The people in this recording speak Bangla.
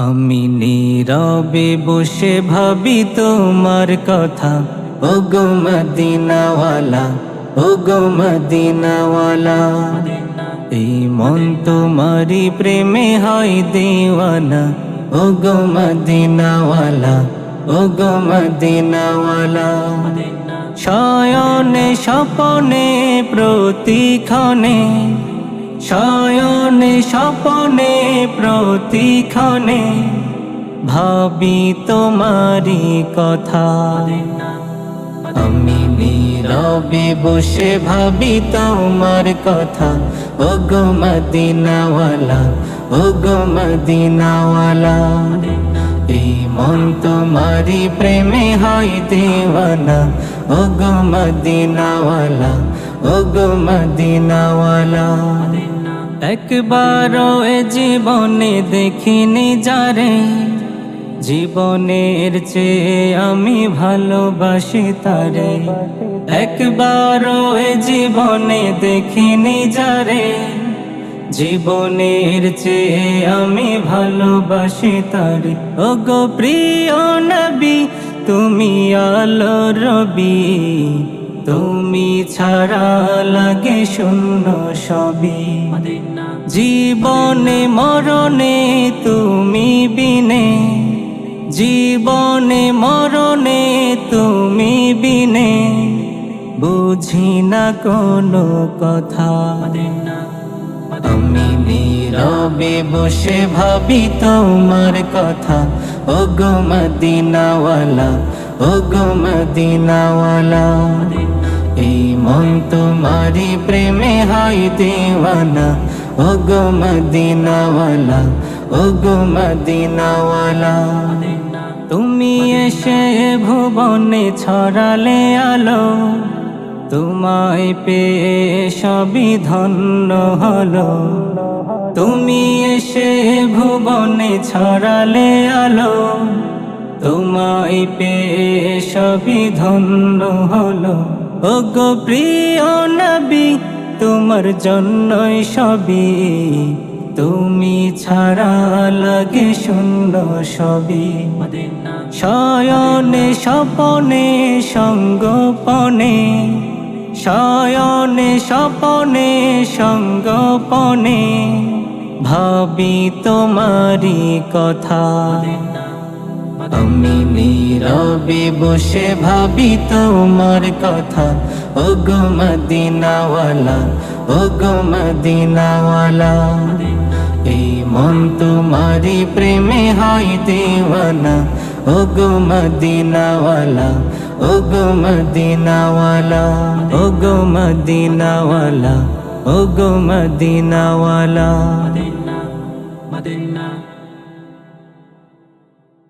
আমি নীরবে বসে ভাবি তোমার কথা। ও গো মদিনাওয়ালা ও গো মদিনাওয়ালা। এই মন তোমারি প্রেমে হয় দেওয়ানা। ও গো মদিনাওয়ালা ও গো মদিনাওয়ালা শয়নে স্বপনে প্রতিক্ষণে শয়নে, স্বপনে, প্রতিক্ষণে ভাবি তোমারি কথা। আমি নীরবে বসে ভাবি তোমার কথা। ও গো মদিনাওয়ালা ও গো এই মন তোমারি প্রেমে হয় দেওয়ানা। ও গো ও গো মদিনাওয়ালা একবার এ জীবনে দেখিনি যারে। জীবনের চেয়ে আমি ভালোবাসি তারে। একবার এ জীবনে দেখিনি যারে। জীবনের চেয়ে আমি ভালোবাসি তারে। ও গো প্রিয় নবী, তুমি আলো রবি। তুমি ছাড়া লাগে শূন্য সবই। জীবনে মরণে তুমি বিনে। জীবনে মরণে তুমি বিনে। বুঝি না কোনো কথা। আমি নীরবে বসে ভাবি তোমার কথা। ও গো মদিনাওয়ালা ও গো মদিনাওয়ালা। মন তোমারি প্রেমে হয় দেওয়ানা ও গো মদিনাওয়ালা ও গো মদিনাওয়ালা তুমি এসে ভুবনে ছড়ালে আলো তোমায় পেয়ে সবই ধন্য হলো তুমি এসে ভুবনে ছড়ালে আলো তোমায় পেয়ে সবই ধন্য হলো ও গো প্রিয় নবী, তোমার জন্যই সবই। তুমি ছাড়া লাগে সুন্দর সবই। শয়নে স্বপনে, সঙ্গপনে। শয়নে স্বপনে, সঙ্গপনে। ভাবি তোমারি কথা। আমি নীরবে বসে ভাবি তোমার কথা। ও গো মদিনাওয়ালা ও গো মদিনাওয়ালা। এই মন তোমারি প্রেমে হয় দেওয়ানা। ও গো মদিনাওয়ালা ও গো মদিনাওয়ালা। ও গো মদিনাওয়ালা ও গো মদিনাওয়ালা Madinah, Madinah,